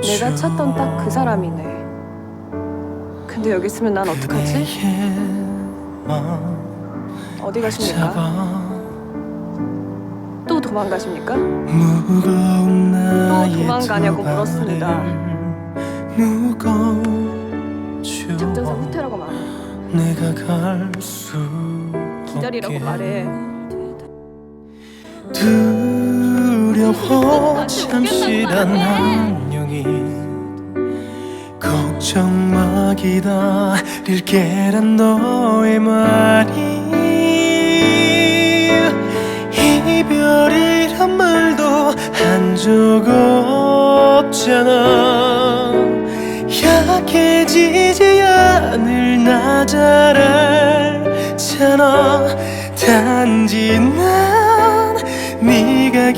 내가 찾던 딱 그 사람이네. 근데 여기 있으면 난 어떡하지? 어디 가십니까? 또 도망가십니까? 나의 도망가냐고 물었습니다. 작전사 후퇴라고 말해. 기다리라고 말해. 두려워 잠시란 안녕이 걱정 마 기다릴게란 너의 말이 이별이란 말도 한 적 없잖아. 약해지지 않을 나 잘 알잖아. 단지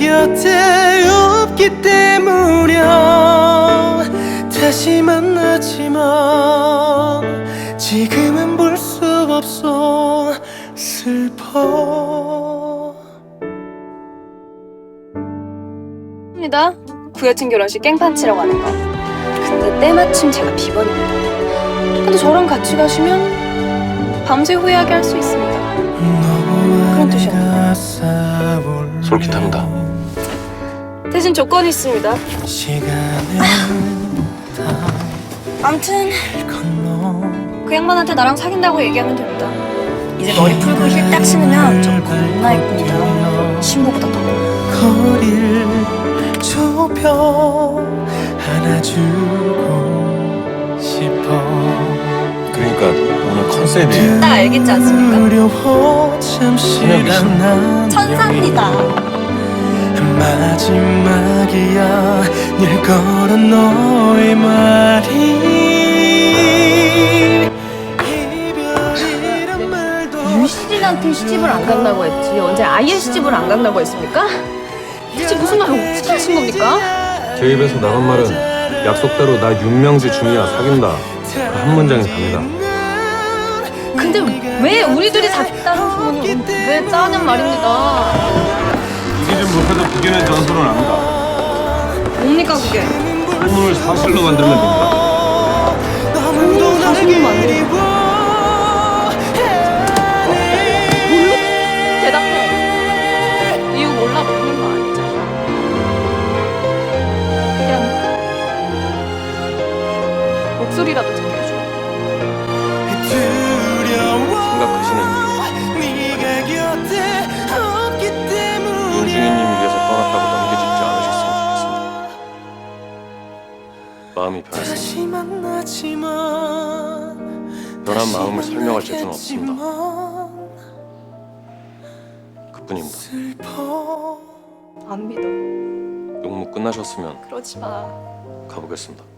곁에 없기 때문이야 다시 만나지만 지금은 볼 수 없어 슬퍼 입니다. 구여친 결혼식 깽판치라고 하는 거. 근데 때마침 제가 비번입니다. 근데 저랑 같이 가시면 밤새 후회하게 할 수 있습니다. 그런 뜻이었나? 솔깃합니다. 대신 조건이 있습니다. 암튼 그 양반한테 나랑 사귄다고 얘기하면 됩니다. 이제 머리 풀고 힐 딱 신으면 저 겁나 예쁩니다. 신부보다 더. 거리를 좁혀 안아주고 싶어 그러니까 오늘 컨셉이 딱 알겠지 않습니까? 두려워 천사입니다. 마지막이야. 늘 걸은 너의 말이. 이별이란 말도 유시진한테 시집을 안 간다고 했지. 언제 아예 시집을 안 간다고 했습니까? 대체 무슨 말을 어떻게 하신 겁니까? 제 입에서 나간 말은 약속대로 나 윤명지 중이야. 사귄다. 그 한 문장이 답니다. 근데 왜 우리들이 사귀다는 소문이 왜 짜냔 말입니다. 이 기지 못해도 비교는 전설은 압니다. 뭡니까 그게? 소문을 사실로 만들면 됩니다. 너무도 사실은 나에게 변한 마음을 설명할 재주는 없습니다. 그뿐입니다. 슬퍼. 안 믿어. 용무 끝나셨으면 그러지 마. 가보겠습니다